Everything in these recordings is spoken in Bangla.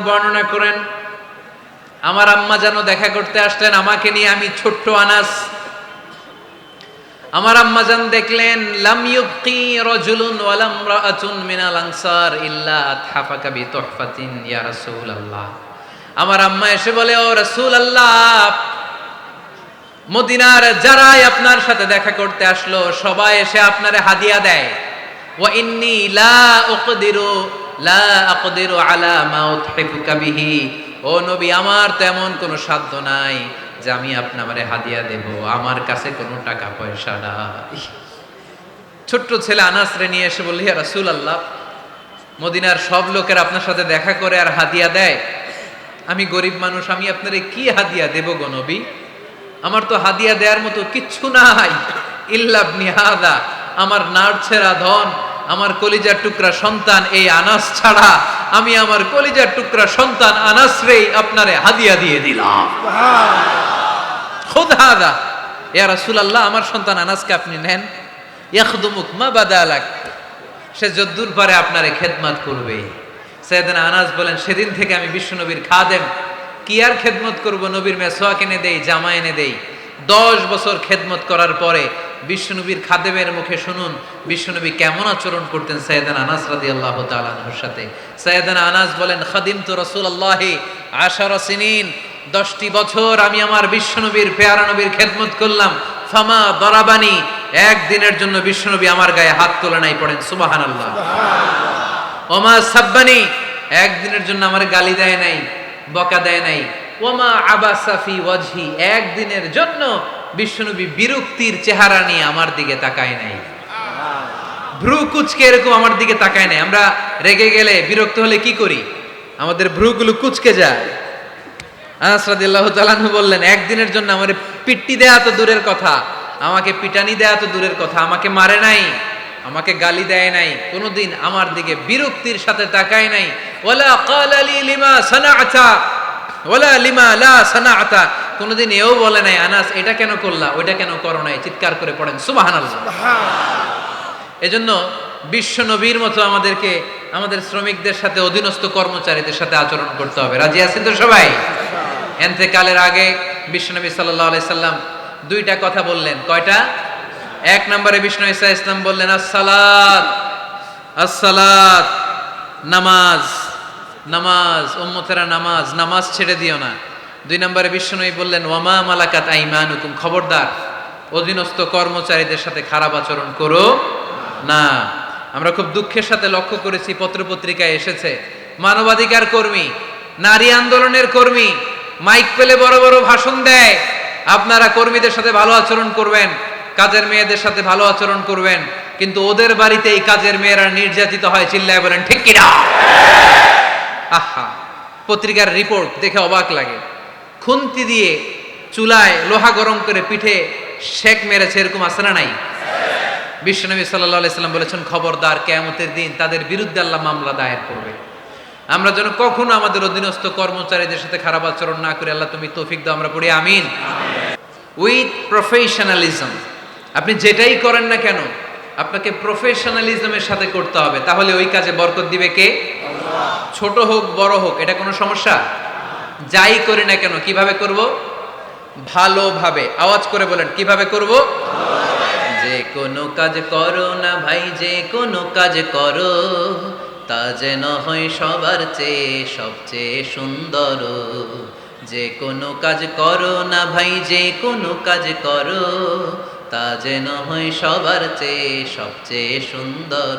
বর্ণনা করেন, আমার আম্মা যেন দেখা করতে আসলেন আমাকে নিয়ে আমি ছোট্ট আনাস। আমার আম্মা জান দেখলেন আমার আম্মা এসে বলে, ও রাসূলুল্লাহ, মদিনার যারাই আপনার সাথে দেখা করতে আসলো, সবাই এসে আপনারে হাদিয়া দেয়। ওয়া ইন্নী লা লা আলা ও নবী, আমার তেমন কোনো সাধ্য নাই যে আমি আপনারে হাদিয়া দেব। আমার কাছে কোনো টাকা পয়সা নাই। ছোট্ট ছেলে আনাসরে নিয়ে এসে বললি রাসূল আল্লাহ মদিনার সব লোকের আপনার সাথে দেখা করে আর হাদিয়া দেয়। আমি গরিব মানুষ, আমি আপনারে কি হাদিয়া দেব গো নবী? আমার তো হাদিয়া দেওয়ার মতো কিচ্ছু নাই। ইল্লাবনি হাদা, আমার নাড়ছেরা ধন আমার কলিজার টুকরা সন্তান এই আনাস ছাড়া আমি আমার কলিজার টুকরা সন্তান আনাস রেই আপনারে হাদিয়া দিয়ে দিলাম। খুদ হাদা। ইয়া রাসূলুল্লাহ, আমার সন্তান আনাসকে আপনি নেন। ইয়াখদুমুক মা বাদালাক। সে যদ্দূর পারে আপনারে খেদমত করবে। সৈয়দনা আনাস বলেন, সেদিন থেকে আমি বিশ্বনবীর খাদেম। কি আর খেদমত করব? নবীর মেসোয়াক এনে দেই, জামা এনে দেই। দশ বছর খেদমত করার পরে বিশ্বনবীর খাদেমের মুখে শুনুন বিশ্বনবী কেমন আচরণ করতেন সৈয়দান আনাস রাদি আল্লাহ তালানহর সাথে। সৈয়দান আনাস বলেন খাদিম তো রসুল আল্লাহে আশার সিনিন দশটি বছর আমি আমার বিশ্বনবীর পেয়ারা নবীর খেদমত করলাম। ফামা দরাবানি একদিনের জন্য বিশ্বনবী আমার গায়ে হাত তোলে নাই পড়েন সুবাহান আল্লাহ ওমা সাব্বানি একদিনের জন্য আমার গালি দেয় নাই বকা দেয় নাই। ওমা আবাসাফি ওয়াজহি একদিনের জন্য বিশ্বনবী বিরক্তির চেহারা নিয়ে আমার দিকে তাকায় নাই। ভ্রু কুচকে এরকম আমার দিকে তাকায় নাই। আমরা রেগে গেলে বিরক্ত হলে কি করি? আমাদের ভ্রুগুলো কুচকে যায়। আনাস রাদিয়াল্লাহু বললেন, একদিনের জন্য আমার পিট্টি দেয়া তো দূরের কথা, আমাকে পিটানি দেয়া তো দূরের কথা, আমাকে মারে নাই, আমাকে গালি দেয় নাই, কোনোদিন আমার দিকে বিরক্তির সাথে তাকায় নাই। ওয়ালা ক্বালা লি লিমা সানাআতা ওয়ালা লিমা লা সানাআতা। কোনোদিন এও বলে নাই আনাস এটা কেন করলা? ওইটা কেন করো নাই? চিৎকার করে পড়েন সুবহানাল্লাহ। এজন্য বিশ্ব নবীর মতো আমাদেরকে আমাদের শ্রমিকদের সাথে অধীনস্থ কর্মচারীদের সাথে আচরণ করতে হবে। রাজি আছেন তো সবাই? এন্তেকালের আগে বিশ্বনবী সাল্লাহ আলাই সাল্লাম দুইটা কথা বললেন। কয়টা? এক নম্বরে বিষ্ণু ইসা ইসলাম বললেন আসসালাত আসসালাত নামাজ। নামাজ, উম্মতেরা নামাজ নামাজ ছেড়ে দিও না। দুই নম্বরে বিষ্ণুই বললেন, ওয়ামা মালাকাত আইমান হুকুম খবরদার, অধীনস্থ কর্মচারীদের সাথে খারাপ আচরণ করো না। আমরা খুব দুঃখের সাথে লক্ষ্য করেছি, পত্রপত্রিকায় এসেছে, মানবাধিকার কর্মী, নারী আন্দোলনের কর্মী, মাইক পেলে বড় বড় ভাষণ দেয়, আপনারা কর্মীদের সাথে ভালো আচরণ করবেন, কাজের মেয়েদের সাথে ভালো আচরণ করবেন, কিন্তু ওদের বাড়িতে এই কাজের মেয়েরা নির্যাতিত হয়, চিল্লায় বলেন, ঠিক কিনা? আহা, পত্রিকার রিপোর্ট দেখে অবাক লাগে। খুন্তি দিয়ে চুলায় লোহা গরম করে পিঠে শেক মেরেছে, এরকম না নাই? বিশ্বনবী সাল্লাম বলেছেন, খবরদার কেয়ামতের দিন তাদের বিরুদ্ধে আল্লাহ মামলা দায়ের করবে। আমরা যেন কখনো আমাদের অধীনস্থ কর্মচারীদের সাথে খারাপ আচরণ না করে। আল্লাহ তুমি তৌফিক দাও, আমরা পড়ি, আমিন। উইথ প্রফেশনালিজম আপনি যেটাই করেন না কেন, আপনাকে প্রফেশনালিজমের সাথে করতে হবে। তাহলে ওই কাজে বরকত দিবে কে? ছোট হোক, বড় হোক, এটা কোনো সমস্যা? যাই করি না কেন, কীভাবে করব? ভালোভাবে, আওয়াজ করে বলেন, কীভাবে করব? যে কোনো কাজ করো না ভাই, যে কোনো কাজ করো, তা যেন হয় সবার চেয়ে সবচেয়ে সুন্দর। যে কোনো কাজ করো না ভাই, যে কোনো কাজ করো, তা যেন হয় সবার চেয়ে সবচেয়ে সুন্দর।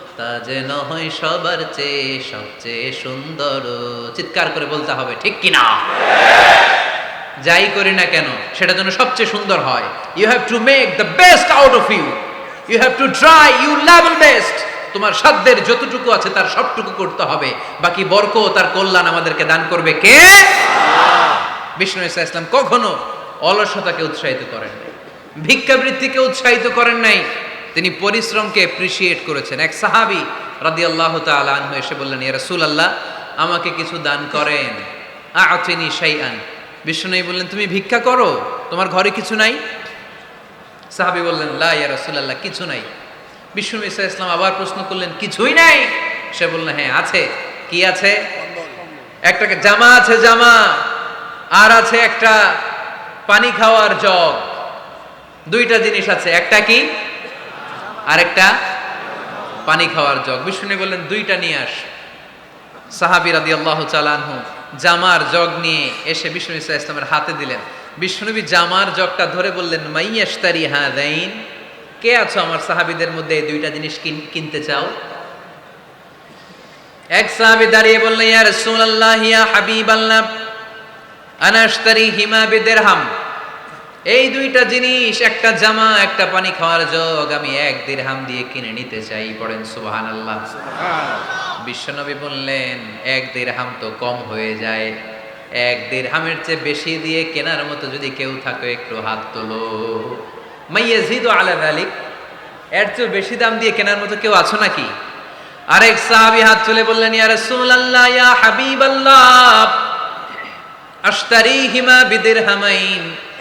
তা যেন হয় সবার চেয়ে সবচেয়ে সুন্দর। চিৎকার করে বলতে হবে, ঠিক কিনা যাই করি না কেন, সেটা যেন সবচেয়ে সুন্দর হয়। You have to make the best out of you you have to try you level best তোমার সাধ্যের যতটুকু আছে তার সবটুকু করতে হবে। বাকি বরক তার কল্যাণ আমাদেরকে দান করবে কে? বিষ্ণু ইসা ইসলাম কখনো অলসতাকে উৎসাহিত করেন নাই। ভিক্ষাবৃত্তিকে উৎসাহিত করেন নাই। তিনি পরিশ্রমকে অ্যাপ্রিসিয়েট করেছেন। এক সাহাবি রাদি আল্লাহ আনহু এসে বললেন, ইয়া রাসূল আল্লাহ আমাকে কিছু দান করেন। আতিনি শাইআন। বিষ্ণুনবী বললেন, তুমি ভিক্ষা করো? তোমার ঘরে কিছু নাই? সাহাবি বললেন, লা, ইয়া রসুল আল্লাহ কিছু নাই। বিষ্ণু ইসা ইসলাম আবার প্রশ্ন করলেন, কিছুই নাই? সে বললেন হ্যাঁ আছে। কি আছে? একটা জামা আছে, জামা। আর আছে একটা, পানি খাওয়ার জগ। দুইটা জিনিস আছে, একটা কি? আরেকটা পানি খাওয়ার জগ। বিষ্ণু বললেন, দুইটা নিয়ে আস। সাহাবি রাদি আল্লাহ চালানহু জামার জগ নিয়ে এসে বিষ্ণু ইসা ইসলামের হাতে দিলেন। বিষ্ণুনবী জামার জগটা ধরে বললেন মাইয়াস্তারি হা দাইন কে আছো আমার সাহাবিদের মধ্যে এই দুইটা জিনিস কিন- কিনতে চাও? এক সাহাবি দাঁড়িয়ে বললেন, ইয়া রাসূলুল্লাহ, ইয়া হাবিবাল্লাহ আনা আশতারি হিমা বিদিরহাম। এই দুইটা জিনিস একটা জামা একটা পানি খাওয়ার জগ আমি এক দিরহাম দিয়ে কিনে নিতে চাই পড়েন সুবহানাল্লাহ। বিশ্বনবী বললেন এক দিরহাম তো কম হয়ে যায়। এক দিরহামের চেয়ে বেশি দিয়ে কেনার মতো যদি কেউ থাকে একটু হাত তোলো। মাইয়াজিদু আলা যালিক এর চেয়ে বেশি দাম দিয়ে কেনার মতো কেউ আছো নাকি? আরেক সাহাবি হাত তুলে বললেন ইয়া রাসূলুল্লাহ ইয়া হাবিবাল্লাহ আশতারিহিমা বিদিরহামাইন।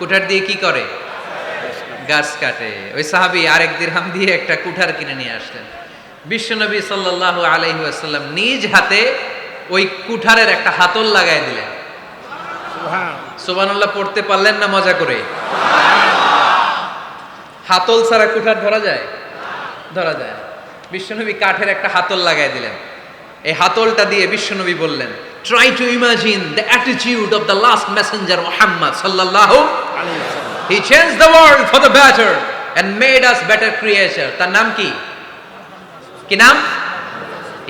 কুঠার দিয়ে কি করে? গাছ কাটে। ওই সাহাবি আরেক দিরহাম দিয়ে একটা কুঠার কিনে নিয়ে আসলেন। বিশ্বনবী সাল্লাহ আলাইহি আসাল্লাম নিজ হাতে ওই কুঠারের একটা হাতল লাগাই দিলেন। সুবহানাল্লাহ। পড়তে পারলেন না মজা করে? হাতল ছাড়া কুঠার ধরা যায়? ধরা যায় বিশ্বনবী কাঠের একটা হাতল লাগাই দিলেন। এই হাতলটা দিয়ে বিশ্বনবী বললেন try to imagine the attitude of the last messenger Mohammad সাল্লাল্লাহু he change the world for the better and made us better creature তার নাম কি? কি নাম?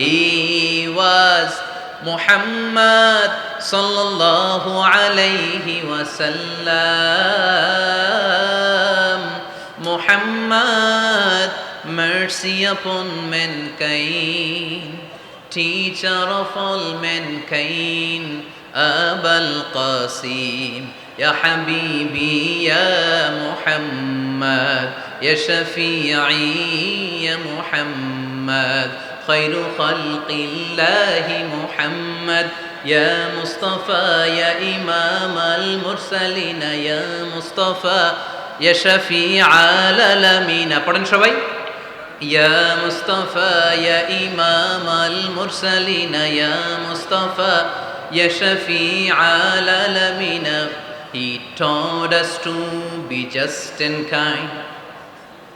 হি ওয়াজ মুহাম্মদ সাল্লাল্লাহু আলাইহি ওয়াসাল্লাম। Muhammad mercy upon mankind teacher of all mankind أبا القاسم يا حبيبي يا محمد يا شفيعي يا محمد خير خلق الله محمد يا مصطفى يا إمام المرسلين يا مصطفى يا شفيع العالمين পড়েন সবাই يا مصطفى يا إمام المرسلين يا مصطفى يا شفيع العالمين He taught us to be just and kind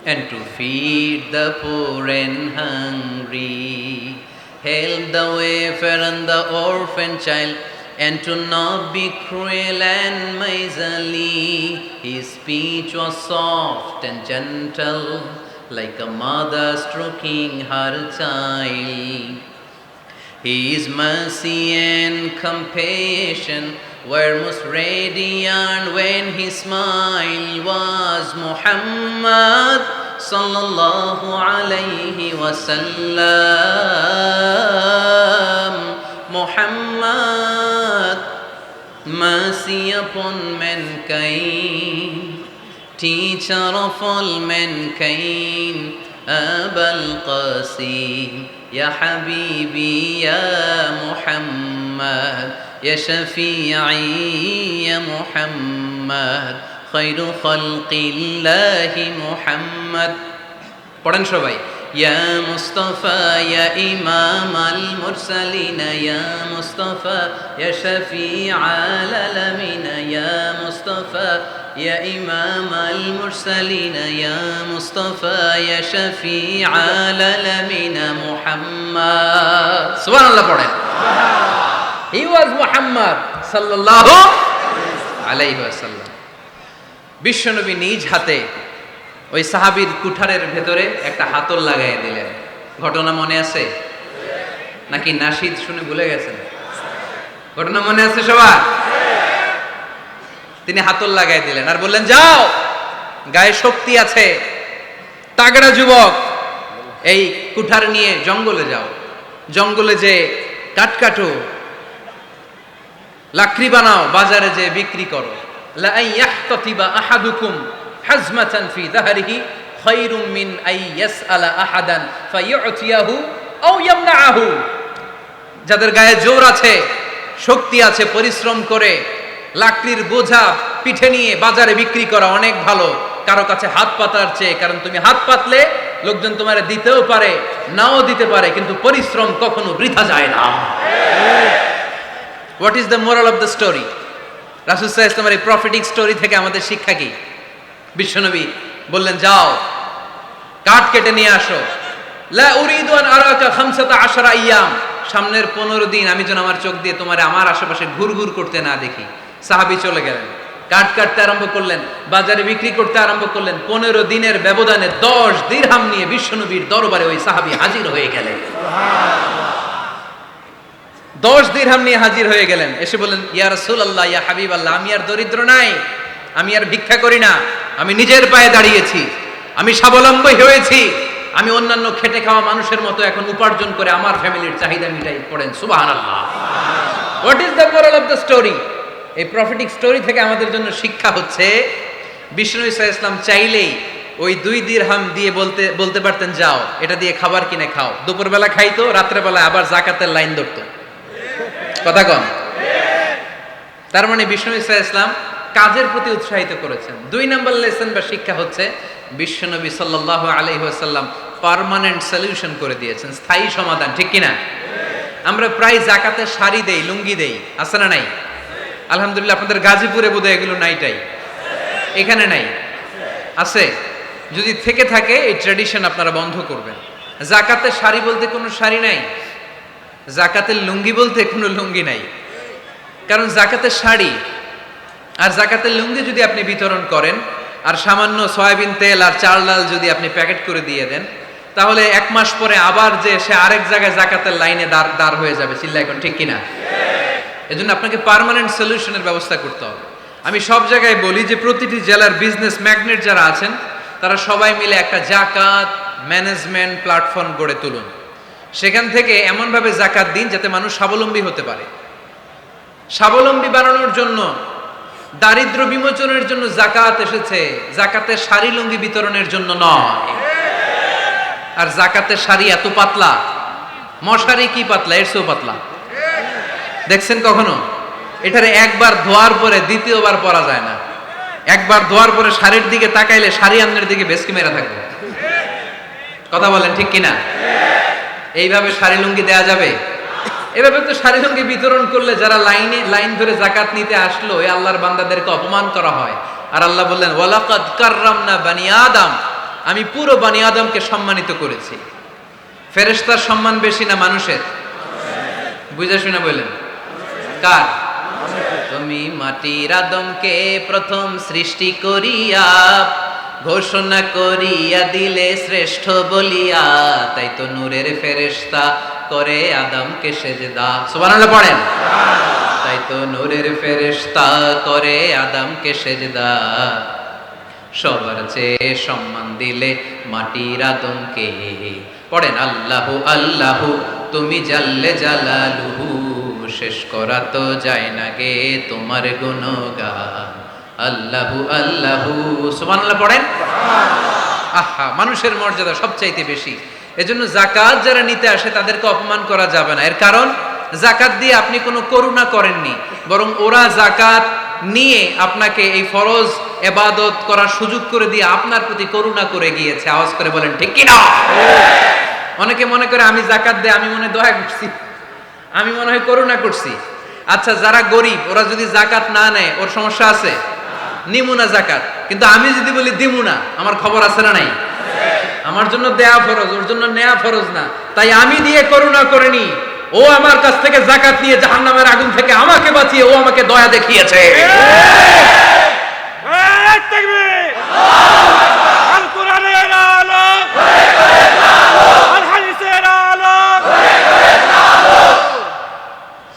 and to feed the poor and hungry, help the wafer and the orphan child, and to not be cruel and miserly. His speech was soft and gentle, like a mother stroking her child. His mercy and compassion were most radiant when his smile was Muhammad sallallahu alayhi wasallam. Muhammad, mercy upon mankind, teacher of all mankind أبا القاسم يا حبيبي يا محمد يا شفيعي يا محمد خير خلق الله محمد قرآن شبابي يا مصطفى يا إمام المرسلين يا مصطفى يا شفيع العالمين يا مصطفى يا إمام المرسلين يا مصطفى يا شفيع العالمين محمد سبحان الله পড়েন He was Muhammad সাল্লাল্লাহু আলাইহি ওয়াসাল্লাম বিশ্বনবী নিজ হাতে ওই সাহাবীর কুঠারের ভেতরে একটা হাতল লাগাই দিলেন ঘটনা মনে আছে নাকি নাশিদ শুনে ভুলে গেছেন ঘটনা মনে আছে সবার তিনি হাতল লাগাই দিলেন আর বললেন, যাও, গায়ে শক্তি আছে। তাগড়া যুবক, এই কুঠার নিয়ে জঙ্গলে যাও। জঙ্গলে যে কাঠ কাটো, লাকড়ি বানাও, বাজারে যে বিক্রি করো। যাদের গায়ে জোর আছে, শক্তি আছে, পরিশ্রম করে লাকড়ির বোঝা পিঠে নিয়ে বাজারে বিক্রি করা অনেক ভালো। কারও কাছে হাত পাতার চেয়ে, কারণ তুমি হাত পাতলে লোকজন তোমার দিতেও পারে, নাও দিতে পারে, কিন্তু পরিশ্রম কখনো বৃথা যায় না। What is the moral of the story রাসুসাহ ইসলামের এই প্রফিটিক স্টোরি থেকে আমাদের শিক্ষা কি? বিশ্বনবী বললেন, যাও, কাঠ কেটে নিয়ে আসো। লা উরিদু আন আরাকা খামসাতা আশারা আইয়াম। সামনের পনেরো দিন আমি যেন আমার চোখ দিয়ে তোমার আমার আশেপাশে ঘুরঘুর করতে না দেখি। সাহাবি চলে গেলেন। কাঠ কাটতে আরম্ভ করলেন, বাজারে বিক্রি করতে আরম্ভ করলেন। পনেরো দিনের ব্যবধানে দশ দিরহাম নিয়ে বিশ্বনবীর দরবারে ওই সাহাবি হাজির হয়ে গেলেন। দশ দিরহাম নিয়ে হাজির হয়ে গেলেন। এসে বললেন, ইয়া আল্লাহ ইয়া হাবিব আল্লাহ আমি আর দরিদ্র নাই। আমি আর ভিক্ষা করি না। আমি নিজের পায়ে দাঁড়িয়েছি। আমি স্বাবলম্বী হয়েছি। আমি অন্যান্য খেটে খাওয়া মানুষের মতো এখন উপার্জন করে আমার ফ্যামিলির চাহিদা মিটাই পড়েন। Allah what is the moral of the story এই প্রফিটিক স্টোরি থেকে আমাদের জন্য শিক্ষা হচ্ছে, বিষ্ণু ইসা ইসলাম চাইলেই ওই দুই দিরহাম দিয়ে বলতে বলতে পারতেন, যাও, এটা দিয়ে খাবার কিনে খাও। দুপুরবেলা খাইতো, রাত্রেবেলা আবার জাকাতের লাইন ধরতো। কথা কন। তার মানে বিষ্ণু ইসা ইসলাম কাজের প্রতি উৎসাহিত করেছেন। দুই নম্বর লেসন বা শিক্ষা হচ্ছে বিশ্বনবী সাল্লাহ আলহিহাসাল্লাম পারমানেন্ট সলিউশন করে দিয়েছেন, স্থায়ী সমাধান, ঠিক কিনা? আমরা প্রায় জাকাতের শাড়ি দেই, লুঙ্গি দেই, আছে না নাই? আলহামদুলিল্লাহ, আপনাদের গাজীপুরে বোধ এগুলো নাইটাই এখানে নাই। আছে। যদি থেকে থাকে, এই ট্র্যাডিশন আপনারা বন্ধ করবেন। জাকাতের শাড়ি বলতে কোনো শাড়ি নাই। জাকাতের লুঙ্গি বলতে কোনো লুঙ্গি নাই। কারণ জাকাতের শাড়ি, আর জাকাতের লুঙ্গি যদি আপনি বিতরণ করেন, আর সামান্য সয়াবিন তেল আর চাল ডাল যদি আপনি প্যাকেট করে দিয়ে দেন, তাহলে এক মাস পরে আবার যে সে আরেক জায়গায় জাকাতের লাইনে দাঁড় দাঁড় হয়ে যাবে। চিল্লা এখন ঠিক কিনা? এজন্য আপনাকে পার্মানেন্ট সলিউশনের ব্যবস্থা করতে হবে। আমি সব জায়গায় বলি যে প্রতিটি জেলার বিজনেস ম্যাগনেট যারা আছেন, তারা সবাই মিলে একটা জাকাত ম্যানেজমেন্ট প্ল্যাটফর্ম গড়ে তুলুন। সেখান থেকে এমনভাবে জাকাত দিন যাতে মানুষ স্বাবলম্বী হতে পারে। স্বাবলম্বী বানানোর জন্য, দারিদ্র বিমোচনের জন্য জাকাত এসেছে। জাকাতের শাড়ি লুঙ্গি বিতরণের জন্য নয়। আর জাকাতের শাড়ি এত পাতলা। মশারি কি পাতলা? এর চেয়েও পাতলা। দেখছেন কখনো? এটারে একবার ধোয়ার পরে দ্বিতীয়বার পরা যায় না। একবার ধোয়ার পরে শাড়ির দিকে তাকাইলে শাড়ি আমনের দিকে বেশকি মেরা থাকবে। কথা বলেন ঠিক কিনা? এইভাবে শাড়ি লুঙ্গি দেয়া যাবে? এভাবে তো শাড়ি লুঙ্গি বিতরণ করলে যারা লাইনে, লাইন ধরে জাকাত নিতে আসলো এই আল্লাহর বান্দাদেরকে অপমান করা হয়। আর আল্লাহ বললেন, ওয়ালাকাদ কাররামনা বানি আদম। আমি পুরো বানি আদমকে সম্মানিত করেছি। ফেরেশতার সম্মান বেশি না মানুষের? বুঝে শুনে বললেন। কার তুমি মাটির আদমকে প্রথম সৃষ্টি করিয়া, ঘোষণা করিয়া দিলে শ্রেষ্ঠ বলিয়া, তাই তো নূরের ফেরেশতা করে আদমকে সেজদা। সুবহানাল্লাহ পড়েন। তাই তো নূরের ফেরেশতা করে আদমকে সেজদা। সবার চেয়ে সম্মান দিলে মাটির আদমকে। পড়েন, আল্লাহু আল্লাহু, তুমি জাল্লে জালালুহু। শেষ করা তো যায় না গে তোমার গুণগান। আল্লাহু আল্লাহু সুবহানাল্লাহ পড়েন? আহা মানুষের মর্যাদা সবচাইতে বেশি। এজন্য জাকাত যারা নিতে আসে তাদেরকে অপমান করা যাবে না। এর কারণ জাকাত দিয়ে আপনি কোনো করুণা করেননি বরং ওরা জাকাত নিয়ে আপনাকে এই ফরজ এবাদত করার সুযোগ করে দিয়ে আপনার প্রতি করুণা করে গিয়েছে। আওয়াজ করে বলেন ঠিক কি না অনেকে মনে করে আমি জাকাত দেয় আমি মনে দয়া করছি। আমি মনে হয় করুণা করছি আচ্ছা যারা গরিব ওরা যদি জাকাত না নেয় ওর সমস্যা আছে নিমুনা জাকাত কিন্তু আমি যদি বলি দিমুনা আমার খবর আছে না নাই আমার জন্য দেয়া ফরজ ওর জন্য নেয়া ফরজ না তাই আমি দিয়ে করুণা করিনি ও আমার কাছ থেকে জাকাত নিয়ে জাহান্নামের আগুন থেকে আমাকে বাঁচিয়ে ও আমাকে দয়া দেখিয়েছে এক তাকবীর আল কোরআনের আলো আল হাদিসের আলো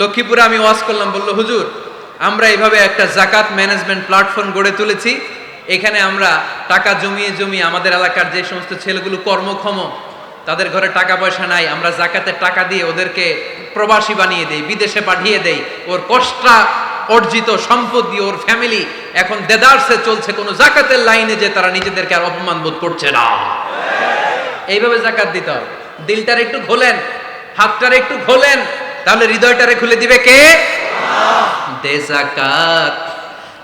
লক্ষ্মীপুরে আমি ওয়াজ করলাম, বলল, হুজুর, আমরা এভাবে একটা জাকাত ম্যানেজমেন্ট প্ল্যাটফর্ম গড়ে তুলেছি। এখানে আমরা টাকা জমিয়ে জমিয়ে আমাদের এলাকার যে সমস্ত ছেলেগুলো কর্মক্ষম, তাদের ঘরে টাকা পয়সা নাই, আমরা জাকাতের টাকা দিয়ে ওদেরকে প্রবাসী বানিয়ে দেই, বিদেশে পাঠিয়ে দেই। ওর কষ্টা অর্জিত সম্পদ দিয়ে ওর ফ্যামিলি এখন দেদারসে চলছে, কোনো জাকাতের লাইনে যে তারা নিজেদেরকে আর অপমান বোধ করছে না। এইভাবে জাকাত দিতে হবে। দিলটার একটু খোলেন হাতটার একটু খোলেন তাহলে হৃদয়টারে খুলে দিবে কে? দে জাকাত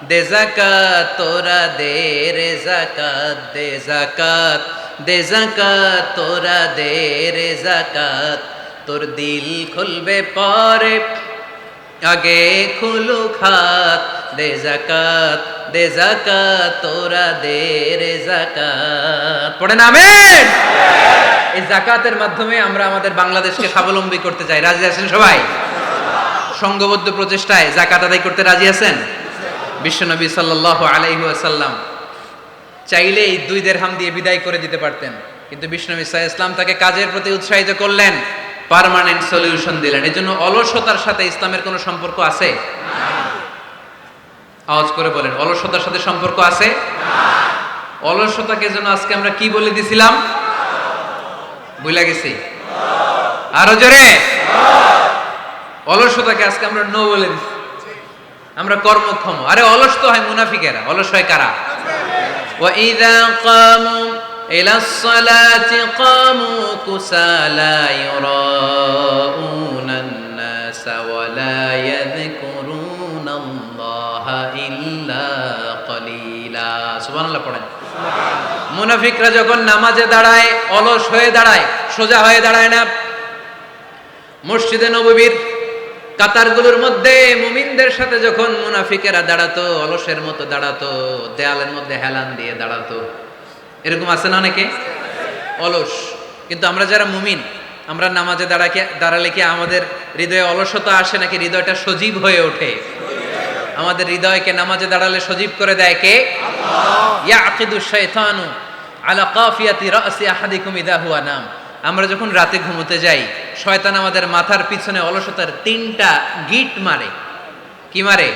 দে জাকাত তোরা দে রে জাকাত দে জাকাত দে জাকাত তোরা দে রে জাকাত তোর দিল খুলবে পরে আগে খুলু খাত, দে জাকাত দে জাকাত তোরা দে রে জাকাত পড়ে নামেন এই জাকাতের মাধ্যমে আমরা আমাদের বাংলাদেশকে স্বাবলম্বী করতে চাই। রাজি আছেন সবাই? সংঘবদ্ধ প্রচেষ্টায় জাকাত আদায় করতে রাজি আছেন? বিশ্বনবী সাল্লাল্লাহু আলাইহি ওয়াসাল্লাম চাইলে এই দুই দেড়হাম দিয়ে বিদায় করে দিতে পারতেন। কিন্তু সাল্লাল্লাহু আলাইহি ইসলাম তাকে কাজের প্রতি উৎসাহিত করলেন। পারমানেন্ট সলিউশন দিলেন। এই জন্য অলসতার সাথে ইসলামের কোনো সম্পর্ক আছে? আওয়াজ করে বলেন, অলসতার সাথে সম্পর্ক আছে? অলসতাকে যেন আজকে আমরা কি বলে দিছিলাম? বুঝলা গেছি। আরও জোরে? অলসতাকে আজকে আমরা নো বলে দিছি। আমরা কর্মক্ষম। আরে অলস তো হয় মুনাফিকেরা। অলস হয় কারা? ওয়া ইদা কামু إلى الصلاة قاموا كسالى يراءون الناس ولا يذكرون الله إلا قليلا سبحان الله পড়েন মুনাফিকরা যখন নামাজে দাঁড়ায় অলস হয়ে দাঁড়ায় সোজা হয়ে দাঁড়ায় না মসজিদে নববীর কাতারগুলোর মধ্যে মুমিনদের সাথে যখন মুনাফিকেরা দাঁড়াতো অলসের মতো দাঁড়াতো দেয়ালের মধ্যে হেলান দিয়ে দাঁড়াতো এরকম আছে না অনেকে? অলস। কিন্তু আমরা যারা মুমিন আমরা নামাজে দাঁড়াকে দাঁড়ালে কি আমাদের হৃদয়ে অলসতা আসে নাকি হৃদয়টা সজীব হয়ে ওঠে? আমাদের হৃদয়কে নামাজে দাঁড়ালে সজীব করে দেয় কে? ইয়াকিদু শাইতানু আলা কাফিয়াতি রাসি আহাদিকুম ইদা হুয়া নাম। আমরা যখন রাতে ঘুমোতে যাই শয়তান আমাদের মাথার পিছনে অলসতার তিনটা গিট মারে। কি মারে?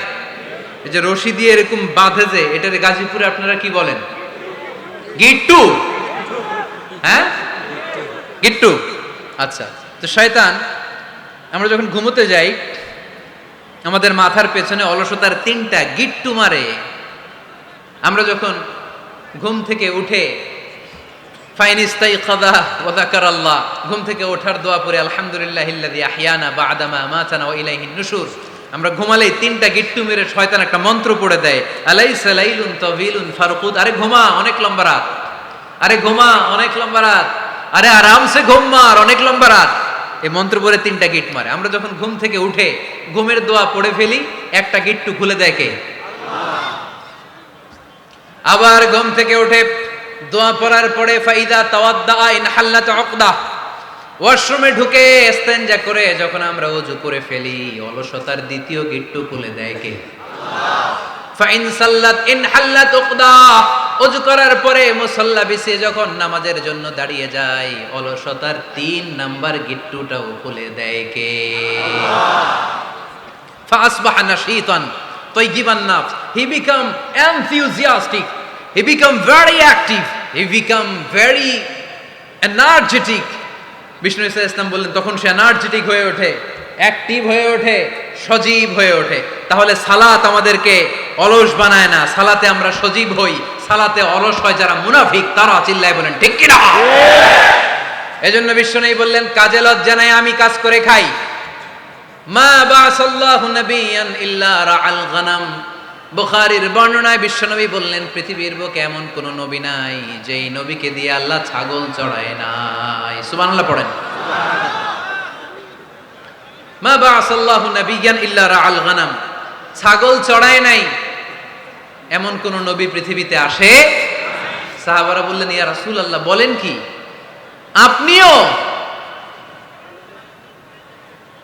এই যে রশি দিয়ে এরকম বাঁধে যে এটার গাজীপুরে আপনারা কি বলেন? গিট্টু হ্যাঁ? গিট্টু আচ্ছা তো শয়তান, আমরা যখন ঘুমোতে যাই, আমাদের মাথার পেছনে অলসতার তিনটা গিট্টু মারে। আমরা যখন ঘুম থেকে উঠে ফাইনিস্তাই কাদা ওদাকার আল্লাহ ঘুম থেকে ওঠার দোয়া পরে আলহামদুলিল্লাহ বা'দামা আমাতানা ওয়া ইলাইহিন নুশুর আমরা ঘুমালেই তিনটা গিট্টু মেরে শয়তান একটা মন্ত্র পড়ে দেয়, আলাইসা লাইলুন তাওয়িলুন ফারকুদ। আরে ঘুমা, অনেক লম্বা রাত। আরে ঘুমা, অনেক লম্বা রাত। আরে আরামসে ঘুম মার, অনেক লম্বা রাত। এই মন্ত্র পড়ে তিনটা গিট মারে। আমরা যখন ঘুম থেকে উঠে ঘুমের দোয়া পড়ে ফেলি, একটা গিট্টু খুলে দেয় কে? আবার ঘুম থেকে উঠে দোয়া পড়ার পরে ফাইদা তাওয়াদ্দা ইন হাল্লাত উকদা। ওয়াশরুমে ঢুকে স্তেঞ্জা করে যখন আমরা অজু করে ফেলি, অলসতার দ্বিতীয় গিট্টু খুলে দেয় কে? Fine সাল্লাত in হাল্লাত উকদা। অজু করার পরে মুসল্লা বিছিয়ে যখন নামাজের জন্য দাঁড়িয়ে যায়, অলসতার তিন নাম্বার গিট্টুটাও খুলে দেয় কে? ফাসবাহা নাশীতান। তাইয়িবান নাফস he become enthusiastic. He become very active. He become very energetic. Vishnu ইসা ইসলাম বললেন, তখন সে এনার্জেটিক হয়ে ওঠে অ্যাক্টিভ হয়ে ওঠে, সজীব হয়ে ওঠে। তাহলে সালাত আমাদেরকে অলস বানায় না। সালাতে আমরা সজীব হই। সালাতে অলস হয় যারা মুনাফিক, তারা চিল্লায় বলেন, ঠিক কিনা? এজন্য বিশ্ব নেই বললেন, কাজে লজ্জা নাই, আমি কাজ করে খাই। মা বাসাল্লাহু নাবিয়ান ইল্লা রাআল বুখারীর বর্ণনায় বিশ্বনবী বললেন, পৃথিবীর বুকে এমন কোন নবী নাই, যেই নবীকে দিয়ে আল্লাহ ছাগল চড়ায় নাই। সুবহানাল্লাহ পড়েন। মা বাসাল্লাহু নাবিয়ান ইল্লা রাআল গানাম। ছাগল চড়ায় নাই, এমন কোন নবী পৃথিবীতে আসে? সাহাবারা বললেন, ইয়া রাসূলুল্লাহ, বলেন কি? আপনিও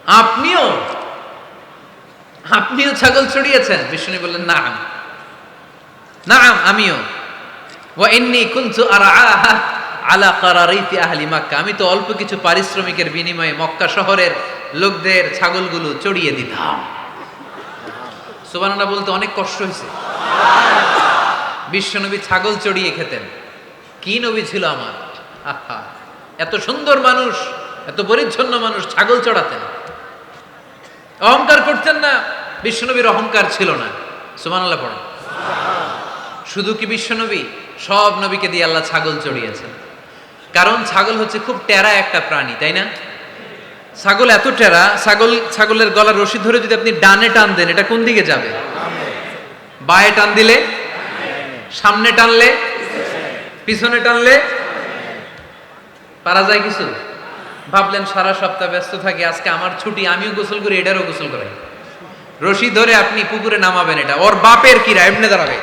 আপনিও আপনিও ছাগল চড়িয়েছেন। বিষ্ণু বললেন না না আমিও। আলা কারারাইতি আহলি মক্কা। আমি তো অল্প কিছু পারিশ্রমিকের বিনিময়ে মক্কা শহরের লোকদের ছাগলগুলো চড়িয়ে দিতাম। সুবহানাল্লাহ বলতে অনেক কষ্ট হয়েছে। বিশ্বনবী ছাগল চড়িয়ে খেতেন। কি নবী ছিল আমার? এত সুন্দর মানুষ, এত পরিচ্ছন্ন মানুষ ছাগল চড়াতেন। অহংকার করতেন না। বিশ্বনবীর অহংকার ছিল না। সুবহানাল্লাহ পড়েন। শুধু কি বিশ্বনবী? সব নবীকে দিয়ে আল্লাহ ছাগল চড়িয়েছেন। কারণ ছাগল হচ্ছে খুব টেরা একটা প্রাণী, তাই না? ছাগল এত টেরা, ছাগল, ছাগলের গলার রশি ধরে যদি আপনি ডানে টান দেন, এটা কোন দিকে যাবে? বায়ে টান দিলে? সামনে টানলে? পিছনে টানলে? পারা যায় কিছু? ভাবলেন সারা সপ্তাহ ব্যস্ত থাকি, আজকে আমার ছুটি, আমিও গোসল করি, এটারও গোসল করাই। রশি ধরে আপনি পুকুরে নামাবেন এটা। ওর বাপের কিরা এমনি দাঁড়াবে।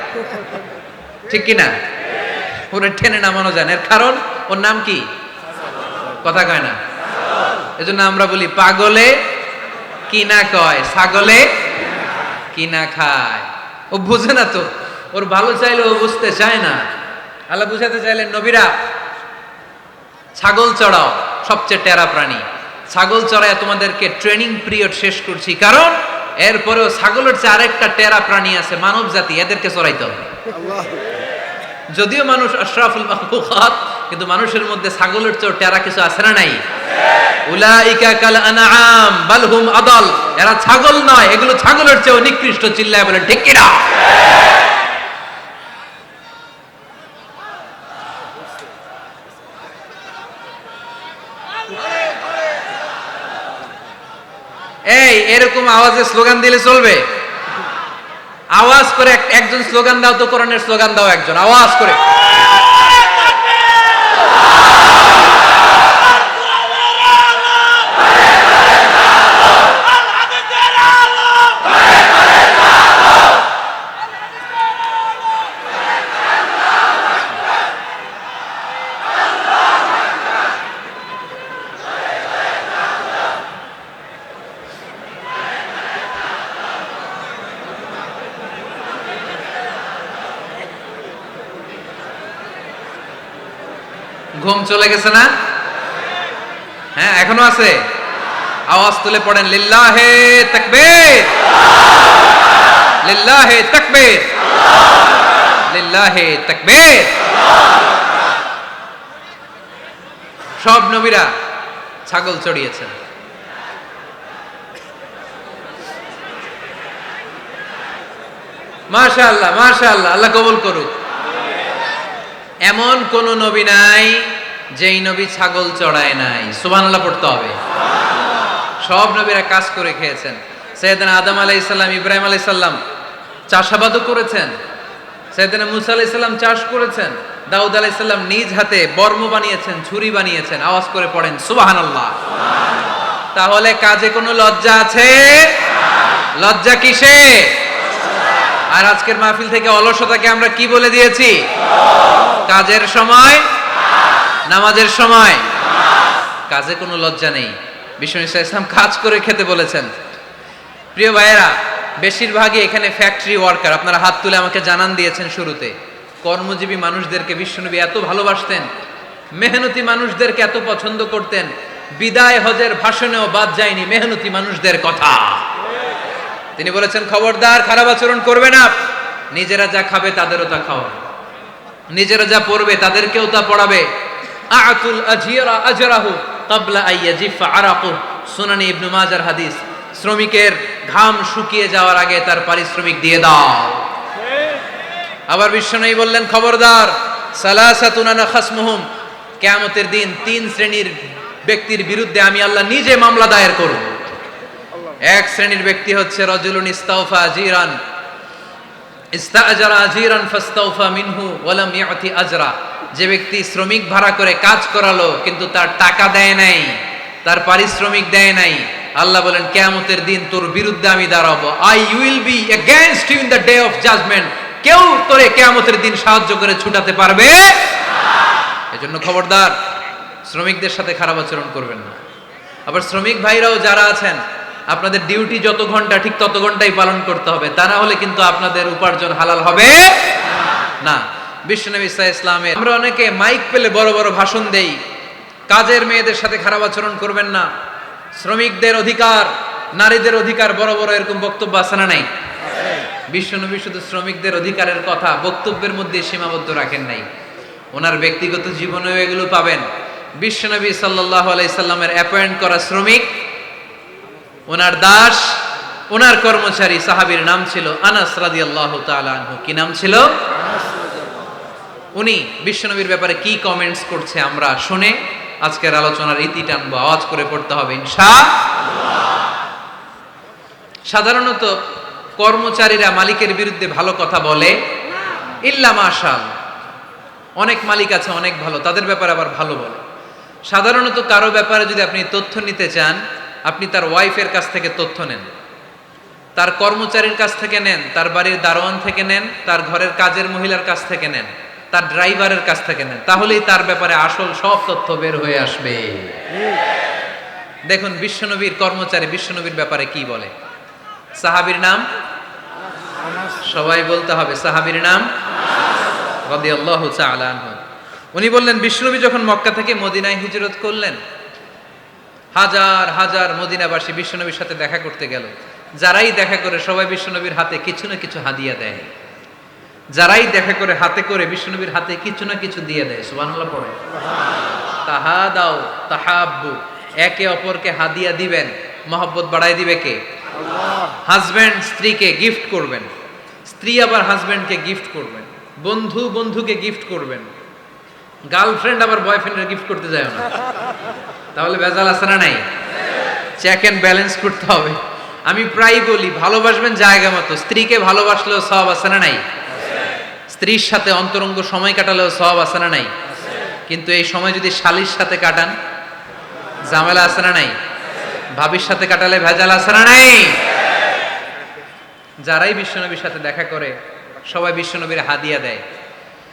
ঠিক কি না ওরে টেনে নামানো যায় এর কারণ, ওর নাম কি? কথা কয় না। এজন্য আমরা বলি, পাগলে কি না কয়? ছাগলে কি না খায়? ও বুঝে না তো। ওর ভালো চাইলে ও বুঝতে চায় না। আল্লাহ বুঝাতে চাইলেন, নবীরা, ছাগল চড়াও, সবচেয়ে টেরা প্রাণী। ছাগল চড়ায় তোমাদেরকে ট্রেনিং পিরিয়ড শেষ করছি। কারণ এরপরেও ছাগলের চেয়ে আরেকটা টেরা প্রাণী আছে মানব জাতি এদেরকে চড়াইতে হবে। যদিও মানুষ আশরাফুল কিন্তু মানুষের মধ্যে ছাগলের চেয়েও টেরা কিছু আছে না নাই? উলাইকা কাল আনআম বালহুম আদল আদাল। এরা ছাগল নয় এগুলো ছাগলের চেয়ে নিকৃষ্ট চিল্লায় বলে ঠিক কিনা? এই, এরকম আওয়াজে স্লোগান দিলে চলবে? আওয়াজ করে একজন স্লোগান দাও তো কোরআনের স্লোগান দাও একজন, আওয়াজ করে। চলে গেছে না? হ্যাঁ এখনও আছে। আওয়াজ তুলে পড়েন, লিল্লাহে তাকবীর! লিল্লাহে তাকবীর! লিল্লাহে তাকবীর! সব নবীরা ছাগল চড়িয়েছেন। মাশাআল্লাহ মাশাআল্লাহ, আল্লাহ কবুল করুক। এমন কোন নবী নাই যেই নবী ছাগল চড়ায় নাই, সুবহানাল্লাহ পড়তে হবে। সব নবীরা কাজ করে খেয়েছেন। সৈয়দনা আদম আলাই ইসলাম ইব্রাহিম আলাই সাল্লাম চাষাবাদও করেছেন। সৈয়দনা মুসা আলাই সাল্লাম চাষ করেছেন। দাউদ আলাই সাল্লাম নিজ হাতে বর্ম বানিয়েছেন, ছুরি বানিয়েছেন, আওয়াজ করে পড়েন, সুবহানাল্লাহ। তাহলে কাজে কোনো লজ্জা আছে? লজ্জা কিসে? আর আজকের মাহফিল থেকে অলসতাকে আমরা কি বলে দিয়েছি? কাজের সময় নামাজের সময়। কাজে কোনো লজ্জা নেই। বিষ্ণু ইসলাম কাজ করে খেতে বলেছেন। প্রিয় ভাইয়েরা, বেশিরভাগই এখানে ফ্যাক্টরি ওয়ার্কার আপনারা হাত তুলে আমাকে জানান দিয়েছেন শুরুতে। কর্মজীবী মানুষদেরকে বিশ্বনবী এত ভালোবাসতেন, মেহনতি মানুষদেরকে এত পছন্দ করতেন, বিদায় হজের ভাষণেও বাদ যায়নি মেহনতি মানুষদের কথা। তিনি বলেছেন, খবরদার, খারাপ আচরণ করবে না। নিজেরা যা খাবে তাদেরও তা খাওয়াবে নিজেরা যা পড়বে তাদেরকেও তা পড়াবে। আতুল আজিরা আজরাহু আরাকু ইবনু মাজার হাদিস, শ্রমিকের ঘাম শুকিয়ে যাওয়ার আগে তার পারিশ্রমিক দিয়ে দাও। আবার বিশ্বনবী বললেন, খবরদার সালাসাতুনানা খাসমুহুম কিয়ামতের দিন তিন শ্রেণির ব্যক্তির বিরুদ্ধে আমি আল্লাহ নিজে মামলা দায়ের করব। এক শ্রেণির ব্যক্তি হচ্ছে রজুলুন ইস্তাউফা আজিরান ইস্তাআজারা আজিরান ফাস্তাউফা মিনহু ওয়ালাম ইয়াতি আজরা যে ব্যক্তি শ্রমিক ভাড়া করে কাজ করালো, কিন্তু তার টাকা দেয় নাই, তার পারিশ্রমিক দেয় নাই, আল্লাহ বলেন, কেয়ামতের দিন তোর বিরুদ্ধে আমি দাঁড়াবো। I will be against you in the day of judgment কেউ তোরে কেয়ামতের দিন সাহায্য করে ছুটাতে পারবে? এজন্য খবরদার, শ্রমিকদের সাথে খারাপ আচরণ করবেন না। আবার শ্রমিক ভাইরাও যারা আছেন, আপনাদের ডিউটি যত ঘণ্টা, ঠিক তত ঘন্টাই পালন করতে হবে। তা না হলে কিন্তু আপনাদের উপার্জন হালাল হবে না। বিশ্বনবী ইসা ইসলামের আমরা অনেকে মাইক পেলে বড় বড় ভাষণ দেই। কাজের মেয়েদের সাথে খারাপ আচরণ করবেন না। শ্রমিকদের অধিকার, নারীদের অধিকার বড় বড় এরকম বক্তব্য আছে না নাই? বিশ্বনবী শুধু শ্রমিকদের অধিকারের কথা বক্তব্যের মধ্যে সীমাবদ্ধ রাখেন নাই। ওনার ব্যক্তিগত জীবনেও এগুলো পাবেন। বিশ্বনবী সাল্লাহ আলাইসাল্লামের অ্যাপয়েন্ট করা শ্রমিক, ওনার দাস, ওনার কর্মচারী, সাহাবীর নাম ছিল আনাস রাদিয়াল্লাহু তাআলা আনহু। কি নাম ছিল? উনি বিশ্বনবীর ব্যাপারে কি কমেন্টস করছে আমরা শুনে আজকের আলোচনার ইতি টানবো, আওয়াজ করে পড়তে হবে ইনশা সাধারণত কর্মচারীরা মালিকের বিরুদ্ধে ভালো কথা বলে, ইল্লা মাশাল, অনেক মালিক আছে, অনেক ভালো, তাদের ব্যাপারে আবার ভালো বলে। সাধারণত কারও ব্যাপারে যদি আপনি তথ্য নিতে চান, আপনি তার ওয়াইফের কাছ থেকে তথ্য নেন। তার কর্মচারীর কাছ থেকে নেন, তার বাড়ির দারোয়ান থেকে নেন, তার ঘরের কাজের মহিলার কাছ থেকে নেন। তার ড্রাইভারের কাছ থেকে নেন। তাহলেই তার ব্যাপারে আসল সব তথ্য বের হয়ে আসবে। দেখুন, বিশ্বনবীর কর্মচারী, বিশ্বনবীর ব্যাপারে কি বলে? সাহাবীর নাম? সবাই বলতে হবে, সাহাবীর নাম? উনি বললেন, বিশ্বনবী যখন মক্কা থেকে মদিনায় হিজরত করলেন, হাজার হাজার মদিনাবাসী বিশ্বনবীর সাথে দেখা করতে গেল। যারাই দেখা করে সবাই বিশ্বনবীর হাতে কিছু না কিছু হাদিয়া দেয়। যারাই দেখা করে, হাতে করে, বিশ্বনবীর হাতে কিছু না কিছু দিয়ে দেয়, সুবহানাল্লাহ পড়ে। তাহা দাও তাহাব্বু, একে অপরকে হাদিয়া দিবেন, মহব্বত বাড়াই দিবে কে? হাজব্যান্ড স্ত্রীকে গিফট করবেন, স্ত্রী আবার হাজব্যান্ডকে গিফট করবেন, বন্ধু বন্ধুকে গিফট করবেন, গার্লফ্রেন্ড আবার বয়ফ্রেন্ডের গিফট করতে যায় না। তাহলে ভেজাল আছে না নাই? চেক অ্যান্ড ব্যালেন্স করতে হবে। আমি প্রায় বলি, ভালোবাসবেন জায়গা মতো, স্ত্রীকে ভালোবাসলেও সব আছে না নাই? স্ত্রীর সাথে অন্তরঙ্গ সময় কাটালেও সব আছে না নাই? কিন্তু এই সময় যদি শালির সাথে কাটান জামেলা আছে না নাই? ভাবির সাথে কাটালে ভেজাল আছে না নাই? যারাই বিশ্বনবীর সাথে দেখা করে, সবাই বিশ্বনবীর হাদিয়া দেয়।